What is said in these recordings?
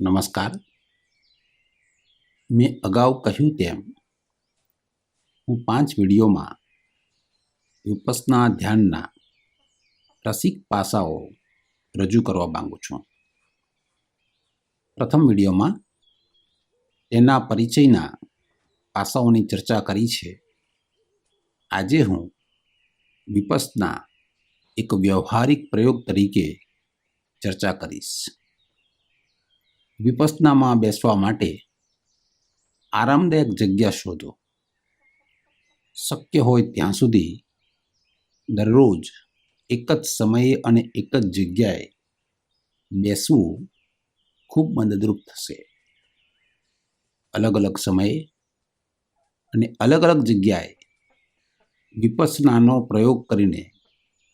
નમસ્કાર. મેં અગાઉ કહ્યું તેમ, હું પાંચ વિડીયોમાં વિપસના ધ્યાનના રસિક પાસાઓ રજૂ કરવા માંગુ છું. પ્રથમ વિડીયોમાં તેના પરિચયના પાસાઓની ચર્ચા કરી છે. આજે હું વિપસના એક વ્યવહારિક પ્રયોગ તરીકે ચર્ચા કરીશ. વિપસનામાં બેસવા માટે આરામદાયક જગ્યા શોધો. શક્ય હોય ત્યાં સુધી દરરોજ એક જ સમયે અને એક જ જગ્યાએ બેસવું ખૂબ મદદરૂપ થશે. અલગ અલગ સમયે અને અલગ અલગ જગ્યાએ વિપસનાનો પ્રયોગ કરીને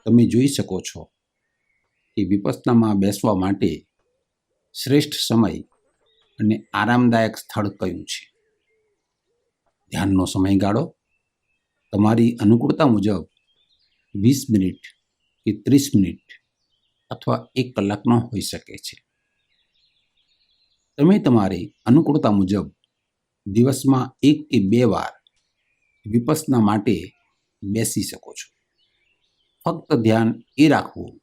તમે જોઈ શકો છો કે વિપસનામાં બેસવા માટે શ્રેષ્ઠ સમય અને આરામદાયક સ્થળ કયું છે? ધ્યાનનો સમયગાળો તમારી અનુકૂળતા મુજબ વીસ મિનિટ કે ત્રીસ મિનિટ અથવા એક કલાકનો હોઈ શકે છે. તમે તમારી અનુકૂળતા મુજબ દિવસમાં એક કે બે વાર વિપસના માટે બેસી શકો છો. ફક્ત ધ્યાન એ રાખવું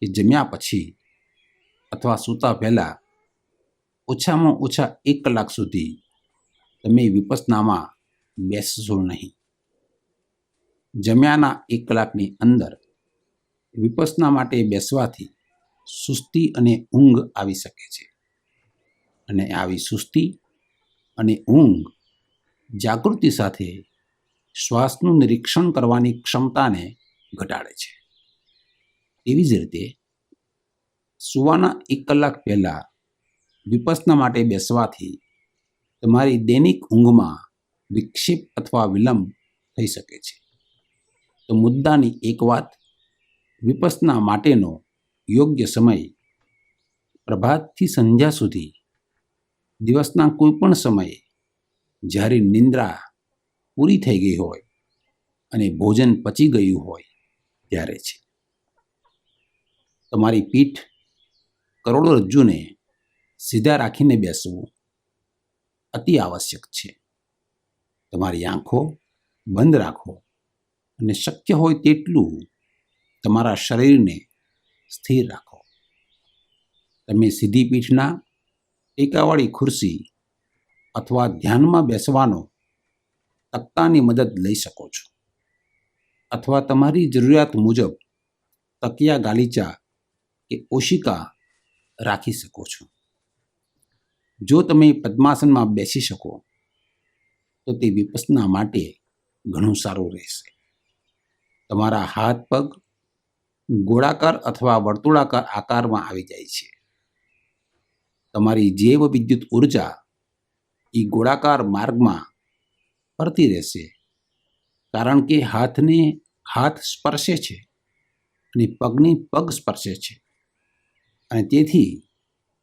કે જમ્યા પછી અથવા સૂતા પહેલાં ઓછામાં ઓછા એક કલાક સુધી તમે વિપસનામાં બેસશો નહીં. જમ્યાના એક કલાકની અંદર વિપસના માટે બેસવાથી સુસ્તી અને ઊંઘ આવી શકે છે. અને આવી સુસ્તી અને ઊંઘ જાગૃતિ સાથે શ્વાસનું નિરીક્ષણ કરવાની ક્ષમતાને ઘટાડે છે. એવી જ રીતે સુવાના એક કલાક પહેલાં વિપસના માટે બેસવાથી તમારી દૈનિક ઊંઘમાં વિક્ષેપ અથવા વિલંબ થઈ શકે છે. તો મુદ્દાની એક વાત, વિપસના માટેનો યોગ્ય સમય પ્રભાતથી સંધ્યા સુધી, દિવસના કોઈ પણ સમયે જ્યારે નિંદ્રા પૂરી થઈ ગઈ હોય અને ભોજન પચી ગયું હોય ત્યારે છે. તમારી પીઠ કરોડરજ્જુને સીધા રાખીને બેસવું અતિ આવશ્યક છે. તમારી આંખો બંધ રાખો અને શક્ય હોય તેટલું તમારા શરીરને સ્થિર રાખો. તમે સીધી પીઠના ટેકાવાળી ખુરશી અથવા ધ્યાનમાં બેસવાનો તકતાની મદદ લઈ શકો છો. અથવા તમારી જરૂરિયાત મુજબ તકિયા ગાલીચા કે ઓશિકા રાખી શકો છો. જો તમે પદ્માસનમાં બેસી શકો, તો તે વિપસના માટે ઘણું સારું રહેશે. તમારા હાથ પગ ગોળાકાર અથવા વર્તુળાકાર આકારમાં આવી જાય છે. તમારી જૈવ વિદ્યુત ઊર્જા એ ગોળાકાર માર્ગમાં ફરતી રહેશે, કારણ કે હાથને હાથ સ્પર્શે છે અને પગની પગ સ્પર્શે છે. અને તેથી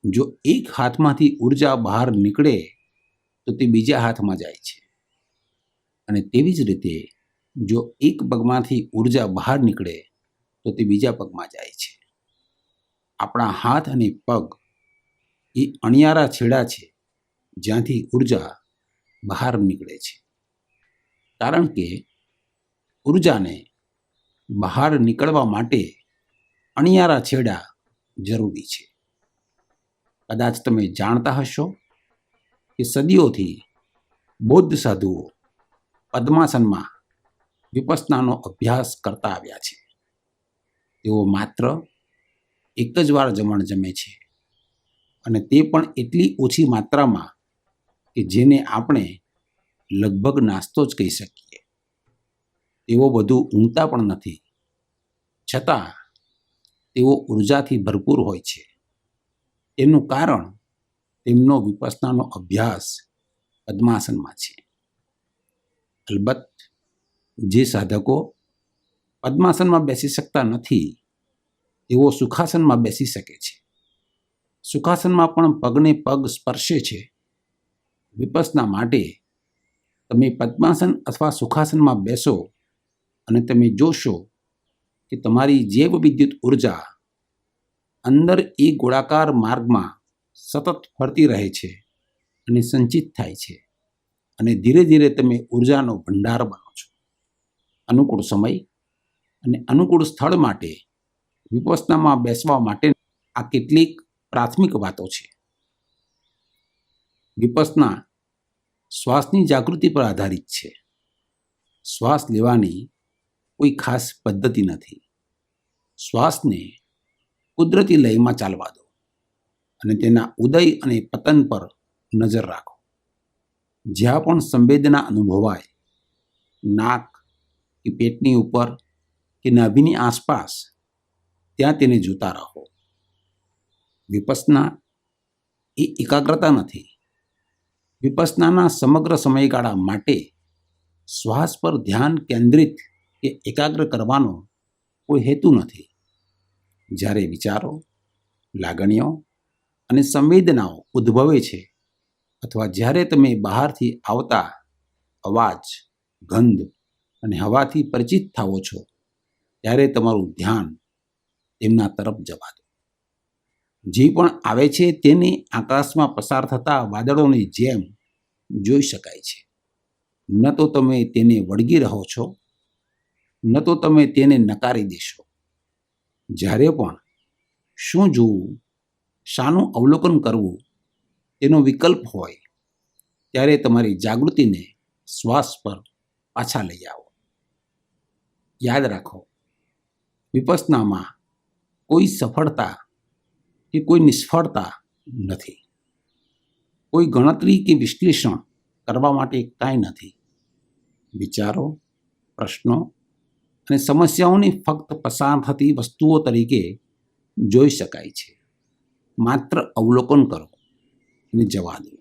જો એક હાથમાંથી ઊર્જા બહાર નીકળે, તો તે બીજા હાથમાં જાય છે. અને તેવી જ રીતે જો એક પગમાંથી ઊર્જા બહાર નીકળે, તો તે બીજા પગમાં જાય છે. આપણા હાથ અને પગ એ અણિયારા છેડા છે, જ્યાંથી ઊર્જા બહાર નીકળે છે. કારણ કે ઉર્જાને બહાર નીકળવા માટે અણિયારા છેડા જરૂરી છે. કદાચ તમે જાણતા હશો કે સદીઓથી બૌદ્ધ સાધુઓ પદ્માસનમાં વિપસનાનો અભ્યાસ કરતા આવ્યા છે. તેઓ માત્ર એક જ વાર જમણ જમે છે અને તે પણ એટલી ઓછી માત્રામાં કે જેને આપણે લગભગ નાસ્તો જ કહી શકીએ. તેઓ બધું ઊંઘતા પણ નથી. છતાં તેઓ ઉર્જાથી ભરપૂર હોય છે. તેનું કારણ તેમનો વિપસનાનો અભ્યાસ પદ્માસનમાં છે. અલબત્ત, જે સાધકો પદ્માસનમાં બેસી શકતા નથી, તેઓ સુખાસનમાં બેસી શકે છે. સુખાસનમાં પણ પગને પગ સ્પર્શે છે. વિપસના માટે તમે પદ્માસન અથવા સુખાસનમાં બેસો અને તમે જોશો કે તમારી જૈવ વિદ્યુત ઊર્જા અંદર એ ગોળાકાર માર્ગમાં સતત ફરતી રહે છે અને સંચિત થાય છે. અને ધીરે ધીરે તમે ઉર્જાનો ભંડાર બનો છો. અનુકૂળ સમય અને અનુકૂળ સ્થળ માટે વિપસનામાં બેસવા માટે આ કેટલીક પ્રાથમિક વાતો છે. વિપસના શ્વાસની જાગૃતિ પર આધારિત છે. શ્વાસ લેવાની કોઈ ખાસ પદ્ધતિ નથી. શ્વાસને કુદરતી લયમાં ચાલવા દો અને તેના ઉદય અને પતન પર નજર રાખો. જ્યાં પણ સંવેદના અનુભવાય, નાક કે પેટની ઉપર કે નાભીની આસપાસ, ત્યાં તેને જોતા રહો. વિપસના એ એકાગ્રતા નથી. વિપસનાના સમગ્ર સમયગાળા માટે શ્વાસ પર ધ્યાન કેન્દ્રિત કે એકાગ્ર કરવાનો કોઈ હેતુ નથી. જ્યારે વિચારો, લાગણીઓ અને સંવેદનાઓ ઉદ્ભવે છે અથવા જ્યારે તમે બહારથી આવતા અવાજ, ગંધ અને હવાથી પરિચિત થાવો છો, ત્યારે તમારું ધ્યાન તેમના તરફ જવા દો જે પણ આવે છે તેને આકાશમાં પસાર થતા વાદળોની જેમ જોઈ શકાય છે. ન તો તમે તેને વળગી રહો છો ન તો તમે તેને નકારી દેશો. જ્યારે પણ શું જોવું, શાનું અવલોકન કરવું તેનો વિકલ્પ હોય, ત્યારે તમારી જાગૃતિને શ્વાસ પર પાછા લઈ આવો. યાદ રાખો, વિપસનામાં કોઈ સફળતા કે કોઈ નિષ્ફળતા નથી. કોઈ ગણતરી કે વિશ્લેષણ કરવા માટે કાંઈ નથી. વિચારો, પ્રશ્નો અને સમસ્યાઓની ફક્ત પસાર થતી વસ્તુઓ તરીકે જોઈ શકાય છે. માત્ર અવલોકન કરો અને જવા દો.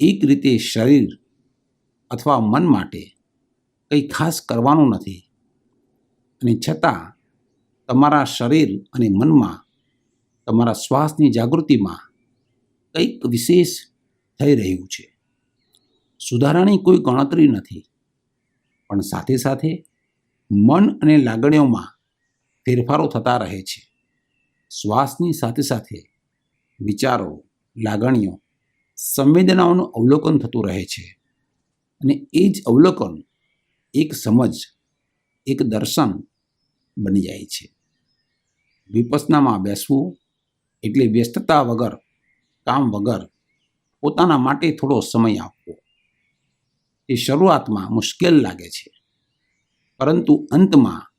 એક રીતે શરીર અથવા મન માટે કંઈ ખાસ કરવાનું નથી અને છતાં તમારા શરીર અને મનમાં તમારા શ્વાસની જાગૃતિમાં કંઈક વિશેષ થઈ રહ્યું છે. સુધારાની કોઈ ગણતરી નથી, પણ સાથે સાથે મન અને લાગણીઓમાં ફેરફારો થતા રહે છે. શ્વાસની સાથે સાથે વિચારો, લાગણીઓ, સંવેદનાઓનું અવલોકન થતું રહે છે. અને એ જ અવલોકન એક સમજ, એક દર્શન બની જાય છે. વિપસનામાં બેસવું એટલે વ્યસ્તતા વગર, કામ વગર પોતાના માટે થોડો સમય આપવો. એ શરૂઆતમાં મુશ્કેલ લાગે છે. પરંતુ અંતમાં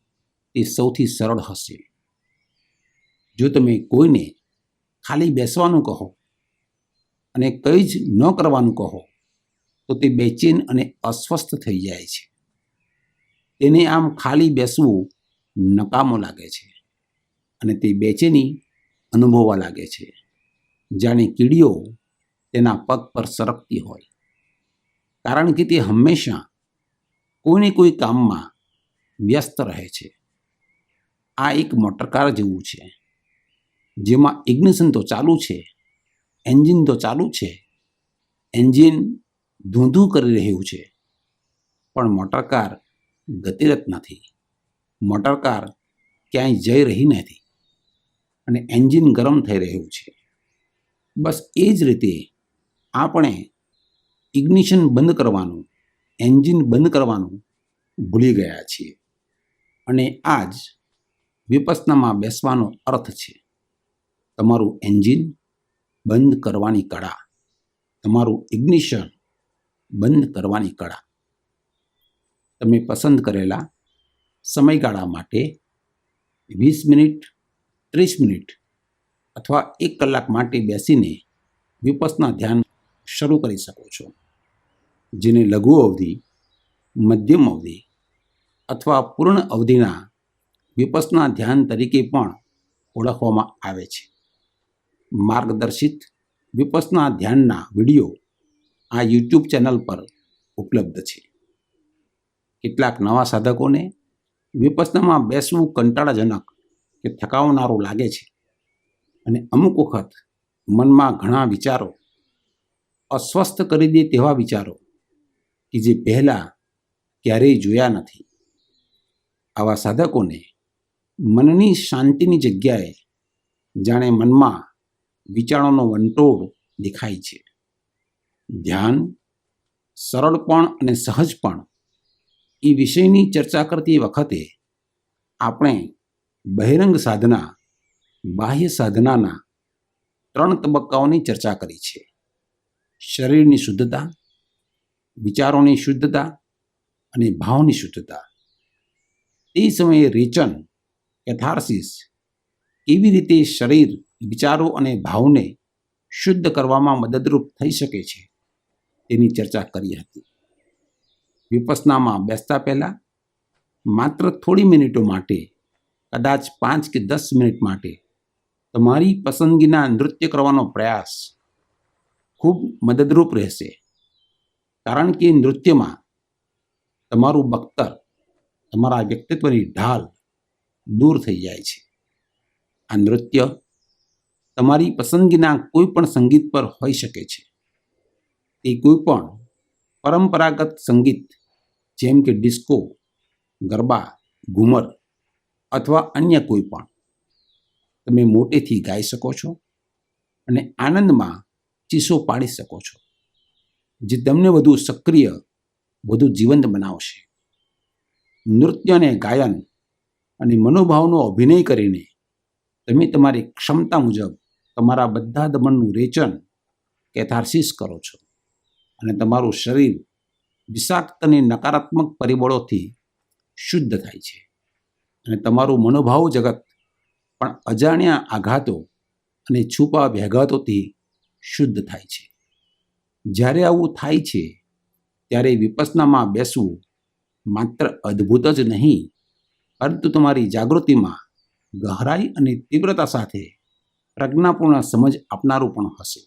તે સૌથી સરળ હશે. જો તમે કોઈને ખાલી બેસવાનું કહો અને કંઈ જ ન કરવાનું કહો, તો તે બેચેન અને અસ્વસ્થ થઈ જાય છે. તેને આમ ખાલી બેસવું નકામો લાગે છે અને તે બેચેની અનુભવવા લાગે છે. જાણે કીડીઓ તેના પગ પર સરકતી હોય. કારણ કે તે હંમેશા કોઈને કોઈ કામમાં વ્યસ્ત રહે છે. આ એક મોટરકાર જેવું છે. જેમાં ઇગ્નિશન તો ચાલુ છે એન્જિન તો ચાલુ છે એન્જિન ધૂંધું કરી રહ્યું છે. પણ મોટરકાર ગતિરત નથી. મોટરકાર ક્યાંય જઈ રહી નથી. અને એન્જિન ગરમ થઈ રહ્યું છે. બસ એ જ રીતે આપણે ઇગ્નિશન બંધ કરવાનું એન્જિન બંધ કરવાનું ભૂલી ગયા છીએ. અને આ જ વિપસનામાં બેસવાનો અર્થ છે. તમારું એન્જિન બંધ કરવાની કળા. તમારું ઇગ્નિશન બંધ કરવાની કળા. તમે પસંદ કરેલા સમયગાળા માટે વીસ મિનિટ, ત્રીસ મિનિટ અથવા એક કલાક માટે બેસીને વિપસના ધ્યાન શરૂ કરી શકો છો. જેને લઘુ અવધિ, મધ્યમ અવધિ અથવા પૂર્ણ અવધિના વિપસના ધ્યાન તરીકે પણ ઓળખવામાં આવે છે. માર્ગદર્શિત વિપસના ધ્યાનના વીડિયો આ યુટ્યુબ ચેનલ પર ઉપલબ્ધ છે. કેટલાક નવા સાધકોને વિપસનામાં બેસવું કંટાળાજનક કે થકાવનારું લાગે છે અને અમુક વખત મનમાં ઘણા વિચારો અસ્વસ્થ કરી દે તેવા વિચારો કે જે પહેલાં ક્યારેય જોયા નથી. આવા સાધકોને મનની શાંતિની જગ્યાએ જાણે મનમાં વિચારોનો વંટોળ દેખાય છે. ધ્યાન સરળપણ અને સહજપણ એ વિષયની ચર્ચા કરતી વખતે આપણે બહિરંગ સાધના, બાહ્ય સાધનાના ત્રણ તબક્કાઓની ચર્ચા કરી છે. શરીરની શુદ્ધતા, વિચારોની શુદ્ધતા અને ભાવની શુદ્ધતા. તે સમયે રેચન, કેથાર્સિસ કેવી રીતે શરીર, વિચારો અને ભાવને શુદ્ધ કરવામાં મદદરૂપ થઈ શકે છે તેની ચર્ચા કરી હતી. વિપસનામાં બેસતા પહેલાં માત્ર થોડી મિનિટો માટે, કદાચ પાંચ કે દસ મિનિટ માટે, તમારી પસંદગીના નૃત્ય કરવાનો પ્રયાસ ખૂબ મદદરૂપ રહેશે. કારણ કે નૃત્યમાં તમારું બખ્તર તમારા વ્યક્તિત્વની ઢાલ દૂર થઈ જાય છે. આ નૃત્ય તમારી પસંદગીના કોઈ પણ સંગીત પર હોઈ શકે છે. તે કોઈ પણ પરંપરાગત સંગીત, જેમ કે ડિસ્કો, ગરબા, ઘૂમર અથવા અન્ય કોઈ પણ, તમે મોટેથી ગાઈ શકો છો અને આનંદમાં ચીસો પાડી શકો છો, જે તમને વધુ સક્રિય, વધુ જીવંત બનાવશે. નૃત્ય અને ગાયન અને મનોભાવનો અભિનય કરીને તમે તમારી ક્ષમતા મુજબ તમારા બધા દમનનું રેચન કેથાર્સિસ કરો છો. અને તમારું શરીર વિષાક્ત અને નકારાત્મક પરિબળોથી શુદ્ધ થાય છે. અને તમારું મનોભાવ જગત પણ અજાણ્યા આઘાતો અને છુપા વ્યાઘાતોથી શુદ્ધ થાય છે. જ્યારે આવું થાય છે, ત્યારે વિપસનામાં બેસવું માત્ર અદ્ભુત જ નહીં, પરંતુ તમારી જાગૃતિમાં ગહરાઈ અને તીવ્રતા સાથે પ્રજ્ઞાપૂર્ણ સમજ આપનારું પણ હશે.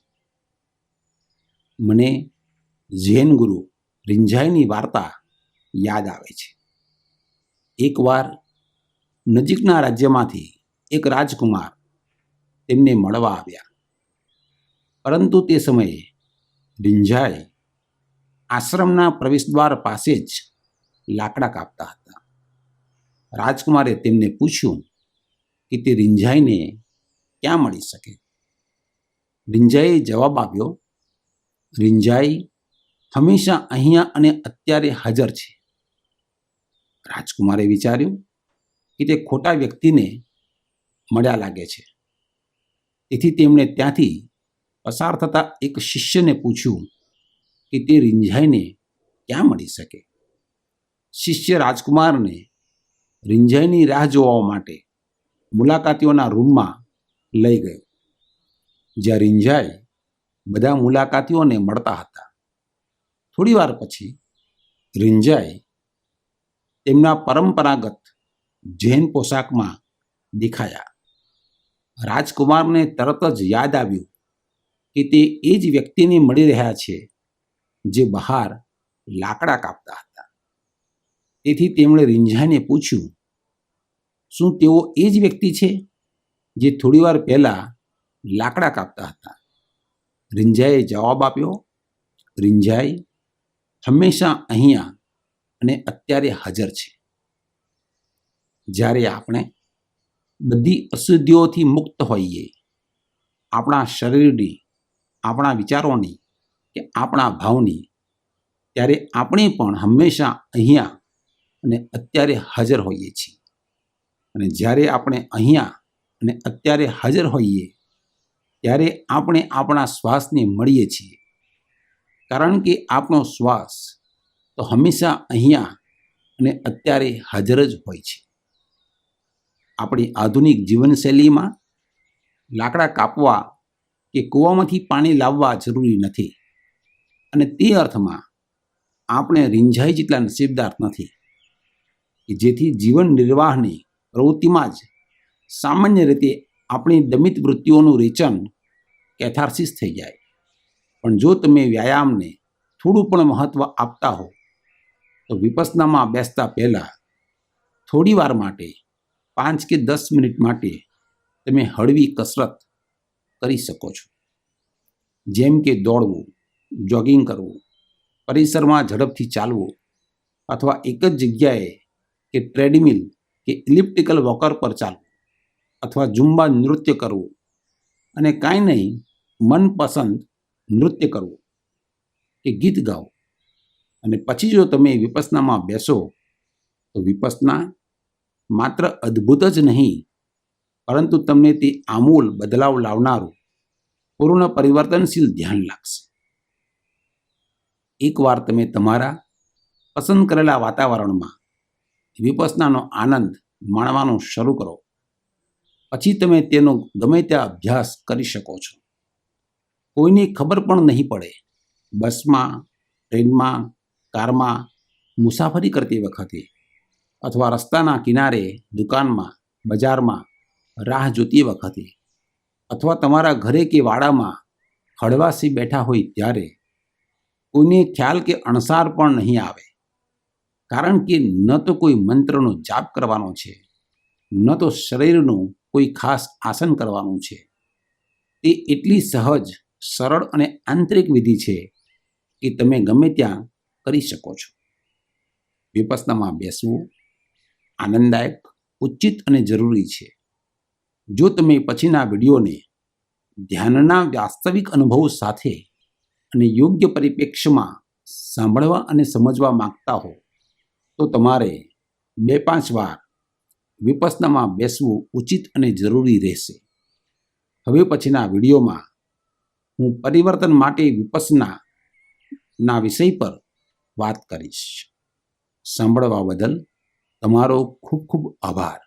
મને જૈન ગુરુ રિંઝાઈની વાર્તા યાદ આવે છે. એકવાર નજીકના રાજ્યમાંથી એક રાજકુમાર તેમને મળવા આવ્યા. પરંતુ તે સમયે રિંજાઈ આશ્રમના પ્રવેશદ્વાર પાસે જ લાકડા કાપતા હતા. રાજકુમારે તેમને પૂછ્યું કે તે રિંજાઈને ક્યાં મળી શકે? રિંજાઈએ જવાબ આપ્યો રિંજાઈ હંમેશા અહીંયા અને અત્યારે હાજર છે. રાજકુમારે વિચાર્યું કે તે ખોટા વ્યક્તિને મળ્યા લાગે છે. તેથી તેમણે ત્યાંથી પસાર થતા એક શિષ્યને પૂછ્યું કે તે રીંઝાઈને ક્યાં મળી શકે? શિષ્ય રાજકુમારને રીંઝાઈની રાહ જોવા માટે મુલાકાતીઓના રૂમમાં લઈ ગયો, જ્યાં રીંઝાઈ બધા મુલાકાતીઓને મળતા હતા. થોડી વાર પછી રીંજાઈ તેમના પરંપરાગત જૈન પોશાકમાં દેખાયા. રાજકુમારને તરત જ યાદ આવ્યું કે તે એ જ વ્યક્તિને મળી રહ્યા છે જે બહાર લાકડા કાપતા હતા. તેથી તેમણે રીંઝાને પૂછ્યું, શું તેઓ એ જ વ્યક્તિ છે જે થોડીવાર પહેલા લાકડા કાપતા હતા? રીંઝાએ જવાબ આપ્યો, રીંઝાઈ હંમેશા અહીંયા અને અત્યારે હાજર છે. જ્યારે આપણે બધી અશુદ્ધિઓથી મુક્ત હોઈએ, આપણા શરીરની, આપણા વિચારોની કે આપણા ભાવની, ત્યારે આપણે પણ હંમેશા અહીંયા અને અત્યારે હાજર હોઈએ છીએ. અને જ્યારે આપણે અહીંયા અને અત્યારે હાજર હોઈએ, ત્યારે આપણે આપણા શ્વાસને મળીએ છીએ. કારણ કે આપણો શ્વાસ તો હંમેશા અહીંયા અને અત્યારે હાજર જ હોય છે. આપણી આધુનિક જીવનશૈલીમાં લાકડા કાપવા કે કૂવામાંથી પાણી લાવવા જરૂરી નથી. અને તે અર્થમાં આપણે રીંઝાઈ જેટલા નસીબદાર નથી. કે જેથી જીવન નિર્વાહની પ્રવૃત્તિમાં જ સામાન્ય રીતે આપણી દમિત વૃત્તિઓનું રેચન કેથાર્સિસ થઈ જાય. પણ જો તમે વ્યાયામને થોડું પણ મહત્ત્વ આપતા હો, તો વિપસનામાં બેસતા પહેલાં થોડી વાર માટે, પાંચ કે દસ મિનિટ માટે તમે હળવી કસરત કરી શકો છો. જેમ કે દોડવું, જોગિંગ કરવું, પરિસરમાં ઝડપથી ચાલવું અથવા એક જ જગ્યાએ કે ટ્રેડમિલ કે ઇલિપ્ટિકલ વોકર પર ચાલવું અથવા ઝુંબા નૃત્ય કરવું અને કાંઈ નહીં, મનપસંદ નૃત્ય કરવું, કે ગીત ગાઓ. અને પછી જો તમે વિપસનામાં બેસો, તો વિપસના માત્ર અદ્ભુત જ નહીં, પરંતુ તમને તે આમૂલ બદલાવ લાવનારું પૂર્ણ પરિવર્તનશીલ ધ્યાન લાગશે. એકવાર તમે તમારા પસંદ કરેલા વાતાવરણમાં વિપસનાનો આનંદ માણવાનું શરૂ કરો. પછી તમે તેનો ગમે ત્યાં અભ્યાસ કરી શકો છો. કોઈની ખબર પણ નહીં પડે. બસમાં, ટ્રેનમાં, કારમાં મુસાફરી કરતી વખતે અથવા રસ્તાના કિનારે, દુકાનમાં, બજારમાં રાહ જોતી વખતે અથવા તમારા ઘરે કે વાડામાં હળવાશી બેઠા હોય ત્યારે કોઈને ખ્યાલ કે અણસાર પણ નહીં આવે. કારણ કે ન તો કોઈ મંત્રનો જાપ કરવાનો છે, ન તો શરીરનું કોઈ ખાસ આસન કરવાનું છે. તે એટલી સહજ, સરળ અને આંતરિક વિધિ છે કે તમે ગમે ત્યાં કરી શકો છો. વિપસનામાં બેસવું આનંદદાયક, ઉચિત અને જરૂરી છે. જો તમે પછીના વિડીયોને ધ્યાનના વાસ્તવિક અનુભવ સાથે અને યોગ્ય પરિપ્રેક્ષ્યમાં સાંભળવા અને સમજવા માંગતા હો તો તમારે બે પાંચ વાર વિપસનામાં બેસવું ઉચિત અને જરૂરી રહેશે. હવે પછીના વિડીયોમાં હું પરિવર્તન માટે વિપસના ના વિષય પર વાત કરીશ. સાંભળવા બદલ તમારો ખૂબ ખૂબ આભાર.